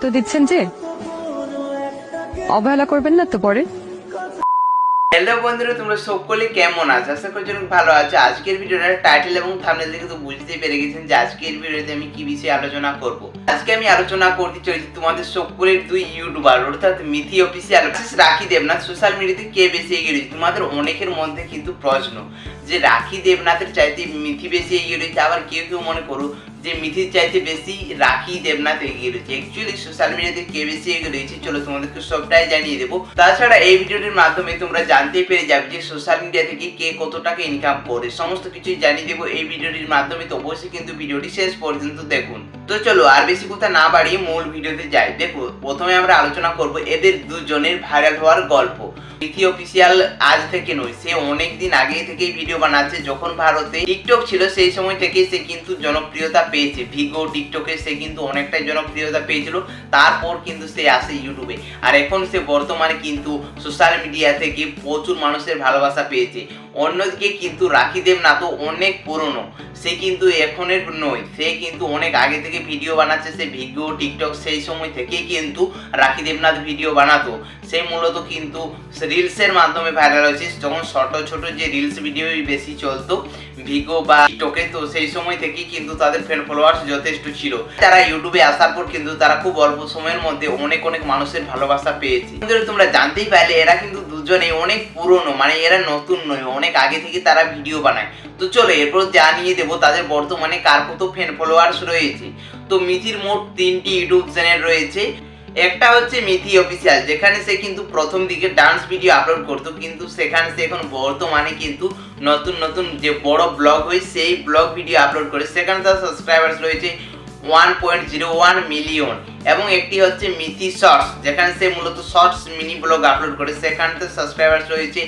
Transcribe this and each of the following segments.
দায়িত্ব দিচ্ছেন যে অবহেলা করবেন না তো পরে। হ্যালো বন্ধুরা, তোমরা সকলে কেমন আছো? আশা করছি অনেক ভালো আছো। আজকের ভিডিওটার টাইটেল এবং থাম্বনেল দেখে তো বুঝতেই পেরে গেছেন যে আজকের ভিডিওতে আমি কি বিষয়ে আলোচনা করব। আজকে আমি আলোচনা করতে চলেছি তোমাদের সকলের দুই ইউটিউবার অর্থাৎ মিথি অফিসিয়াল রাখি দেবনাথ। সোশ্যাল মিডিয়াতে কে বেশি এগিয়ে তোমাদের অনেকের মধ্যে কিন্তু প্রশ্ন। যে রাখি দেবনাথের চাইতে মিথি বেশি এগিয়ে রয়েছে, আবার কেউ কেউ মনে করো যে মিথির চাইতে বেশি রাখি দেবনাথ এগিয়ে রয়েছে। অ্যাকচুয়ালি সোশ্যাল মিডিয়াতে কে বেশি এগিয়ে রয়েছে, চলো তোমাদেরকে সবটাই জানিয়ে দেবো। তাছাড়া এই ভিডিওটির মাধ্যমে তোমরা জানতে পেরে যাবে যে সোশ্যাল মিডিয়া থেকে কে কত টাকা ইনকাম করে। সমস্ত কিছুই জানিয়ে দেবো এই ভিডিওটির মাধ্যমে, তো অবশ্যই কিন্তু ভিডিওটি শেষ পর্যন্ত দেখুন। তো চলো, আর বেশি কথা না বাড়িয়ে মূল ভিডিওতে যাই। দেখো, প্রথমে আমরা আলোচনা করব এদের দুজনের ভাইরাল হওয়ার গল্প। মিথি অফিসিয়াল আজ থেকে নয়, সে অনেক দিন আগে থেকেই ভিডিও বানাচ্ছে। যখন ভারতে টিকটক ছিল, সেই সময় থেকে সে কিন্তু জনপ্রিয়তা পেয়েছে। ভিগো টিকটকে সে কিন্তু অনেকটাই জনপ্রিয়তা পেয়েছিল। তারপর কিন্তু সে আসে ইউটিউবে আর এখন সে বর্তমানে কিন্তু সোশ্যাল মিডিয়া থেকে প্রচুর মানুষের ভালোবাসা পেয়েছে। অন্যদিকে কিন্তু রাখি দেব না তো অনেক পুরনো। সে কিন্তু এখনের নয়, সে কিন্তু অনেক আগে থেকে ভিডিও বানাচ্ছে, সে ভিডিও টিকটক সেই সময় থেকেই কিন্তু রাখি দেবনাথ ভিডিও বানাতো। সে মূলত কিন্তু রিলসের মাধ্যমে ভাইরাল হয়েছে। যখন ছোট ছোট যে রিলস ভিডিও বেশি চলতো ভিগো বা টিকটকে তো সেই সময় থেকেই কিন্তু তাদের ফ্যান ফলোয়ার্স যথেষ্ট ছিল। তারা ইউটিউবে আসার পর কিন্তু তারা খুব অল্প সময়ের মধ্যে অনেক অনেক মানুষের ভালোবাসা পেয়েছে। তোমরা জানতেই পারলে, এরা কিন্তু দুজনেই অনেক পুরনো মানে এরা নতুন নয়, অনেক আগে থেকে তারা ভিডিও বানায়। তো চলো, এরপর জানিয়ে দেবো তাদের বর্তমানে কার কত ফ্যান ফলোয়ার্স রয়েছে। তো মিথির মোট তিনটি ইউটিউব চ্যানেল রয়েছে। একটা হচ্ছে মিথি অফিসিয়াল যেখানে সে কিন্তু প্রথম দিকে ডান্স ভিডিও আপলোড করতো, কিন্তু সেখানে সে এখন বর্তমানে কিন্তু নতুন নতুন যে বড় ব্লগ হয়, সেই ব্লগ ভিডিও আপলোড করে। সেখানে তার সাবস্ক্রাইবার্স রয়েছে one point zero one million এবং একটি হচ্ছে মিথি শর্টস, যেখানে সে মূলত শর্টস মিনি ব্লগ আপলোড করে। সেখানে তার সাবস্ক্রাইবার্স রয়েছে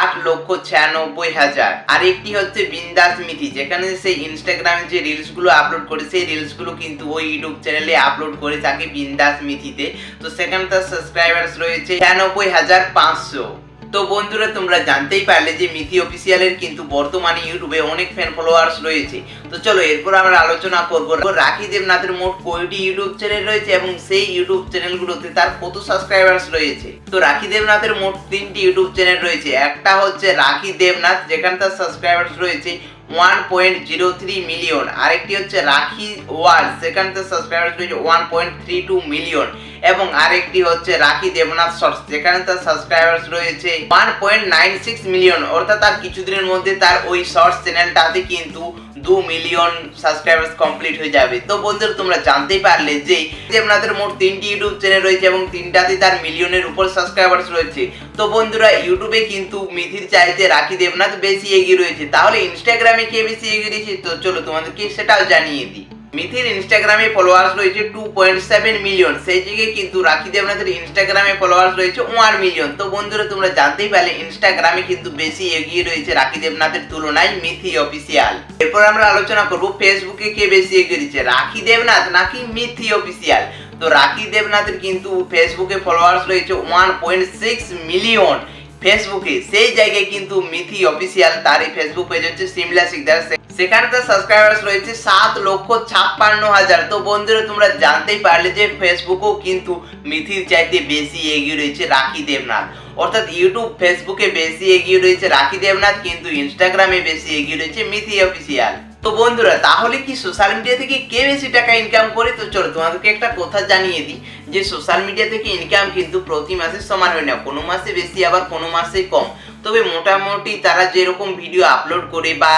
আট লক্ষ ছিয়ানব্বই হাজার। আর একটি হচ্ছে বিন্দাস মিথি, যেখানে সে ইনস্টাগ্রামে যে রিলসগুলো আপলোড করে, সেই রিলসগুলো কিন্তু ওই ইউটিউব চ্যানেলে আপলোড করে থাকে বিন্দাস মিথিতে। তো সেখানে তার সাবস্ক্রাইবার্স রয়েছে ছিয়ানব্বই হাজার পাঁচশো। তো বন্ধুরা, তোমরা জানতেই পারলে যে মিথি অফিসিয়ালের কিন্তু বর্তমানে ইউটিউবে অনেক ফ্যান ফলোয়ার্স রয়েছে। তো চলো, এরপর আমরা আলোচনা করব। রাখি দেবনাথের মোট কয়টি ইউটিউব চ্যানেল রয়েছে এবং সেই ইউটিউব চ্যানেলগুলোতে তার কত সাবস্ক্রাইবার্স রয়েছে? তো রাখি দেবনাথের মোট তিনটি ইউটিউব চ্যানেল রয়েছে। একটা হচ্ছে রাখি দেবনাথ, যেখানে তার সাবস্ক্রাইবার্স রয়েছে one point zero three million আরেকটি হচ্ছে রাখি ওয়ার্ল্ড সেখানে তার সাবস্ক্রাইবার্স রয়েছে one point three two million এবং আরেকটি হচ্ছে রাখি দেবনাথ শর্টস যেখানে তার সাবস্ক্রাইবার্স রয়েছে one point nine six million অর্থাৎ তার কিছুদিনের মধ্যে তার ওই শর্টস চ্যানেলটাতে কিন্তু দু মিলিয়ন সাবস্ক্রাইবার্স কমপ্লিট হয়ে যাবে। তো বন্ধুরা, তোমরা জানতেই পারলে যে দেবনাথের মোট তিনটি ইউটিউব চ্যানেল রয়েছে এবং তিনটাতে তার মিলিয়নের উপর সাবস্ক্রাইবার্স রয়েছে। তো বন্ধুরা ইউটিউবে কিন্তু মিথির চাইতে রাখি দেবনাথ বেশি এগিয়ে রয়েছে। তাহলে ইনস্টাগ্রামে কে বেশি এগিয়ে রয়েছে? তো চলো তোমাদেরকে সেটাও জানিয়ে দিই। মিথির ইনস্টাগ্রামে ফলোয়ার্স রয়েছে টু পয়েন্ট সেভেন মিলিয়ন সেই জায়গায় কিন্তু রাখি দেবনাথের ইনস্টাগ্রামে ফলোয়ার্স রয়েছে ওয়ান মিলিয়ন তো বন্ধুরা, তোমরা জানতেই পারলে ইনস্টাগ্রামে কিন্তু বেশি এগিয়ে রয়েছে রাখি দেবনাথের তুলনায় মিথি অফিসিয়াল এরপর আমরা আলোচনা করব ফেসবুকে কে বেশি এগিয়ে রয়েছে রাখি দেবনাথ নাকি মিথি অফিসিয়াল তো রাখি দেবনাথের কিন্তু ফেসবুকে ফলোয়ার্স রয়েছে ওয়ান পয়েন্ট সিক্স মিলিয়ন ফেসবুকে সেই জায়গায় কিন্তু মিথি অফিসিয়াল তার এই ফেসবুক পেজ হচ্ছে সিমলা সিকদার। সেখানে তার সাবস্ক্রাইবার্স রয়েছে সাত লক্ষ ছাপ্পান্ন হাজার। তো বন্ধুরা, তোমরা জানতেই পারলে যে ফেসবুকও কিন্তু মিথির চাইতে বেশি এগিয়ে রয়েছে রাখি দেবনাথ। অর্থাৎ ইউটিউব ফেসবুকে বেশি এগিয়ে রয়েছে রাখি দেবনাথ, কিন্তু ইনস্টাগ্রামে বেশি এগিয়ে রয়েছে মিথি অফিসিয়াল তো বন্ধুরা, তাহলে কি সোশ্যাল মিডিয়া থেকে কে বেশি টাকা ইনকাম করে? তো চলো তোমাদেরকে একটা কথা জানিয়ে দিই, যে সোশ্যাল মিডিয়া থেকে ইনকাম কিন্তু প্রতি মাসে সমান হয় না। কোনো মাসে বেশি, আবার কোনো মাসে কম। তবে মোটামুটি তারা যেরকম ভিডিও আপলোড করে বা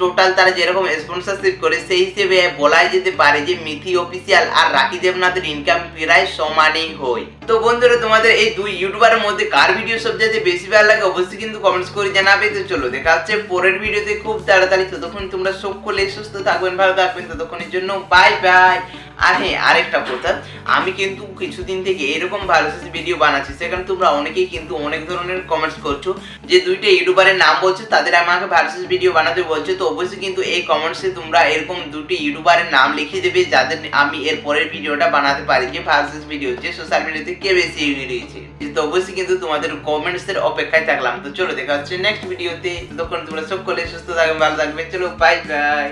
টোটাল তারা যেরকম স্পন্সরশিপ করে, সেই হিসেবে বলাই যেতে পারে যে মিথি অফিসিয়াল আর রাখি দেবনাথের ইনকাম প্রায় সমানই হয়। তো বন্ধুরা, তোমাদের এই দুই ইউটিউবারের মধ্যে কার ভিডিও সবচেয়ে বেশি ভালো লাগে অবশ্যই কিন্তু কমেন্টস করে জানাবে। তো চলো, দেখা হচ্ছে পরের ভিডিওতে খুব তাড়াতাড়ি। ততক্ষণ তোমরা সকলে সুস্থ থাকবেন, ভালো থাকবেন। ততক্ষণের জন্য বাই বাই আর হ্যাঁ আরেকটা কথা, আমি কিন্তু কিছুদিন থেকে এরকম ভার্সেস ভিডিও বানাচ্ছি, সেখানে তোমরা অনেকেই কিন্তু অনেক ধরনের কমেন্টস করছ, যে দুইটা ইউটিউবারের নাম বলছো, তাদের আমাকে ভার্সেস ভিডিও বানাতে বলছো, তো অবশ্যই কিন্তু এই কমেন্টসে তোমরা এরকম দুটি ইউটিউবারের নাম লিখে দেবে, যাদের আমি এর পরের ভিডিওটা বানাতে পারি, যে ভার্সেস ভিডিও যে সোশ্যাল মিডিয়াতে কে বেশি এগিয়ে রয়েছে তো অবশ্যই কিন্তু তোমাদের কমেন্টস এর অপেক্ষায় থাকলাম। তো চলো, দেখা হচ্ছে নেক্সট ভিডিওতে তখন তোমরা সকলে সুস্থ থাকবে ভালো থাকবে, চলো বাই বাই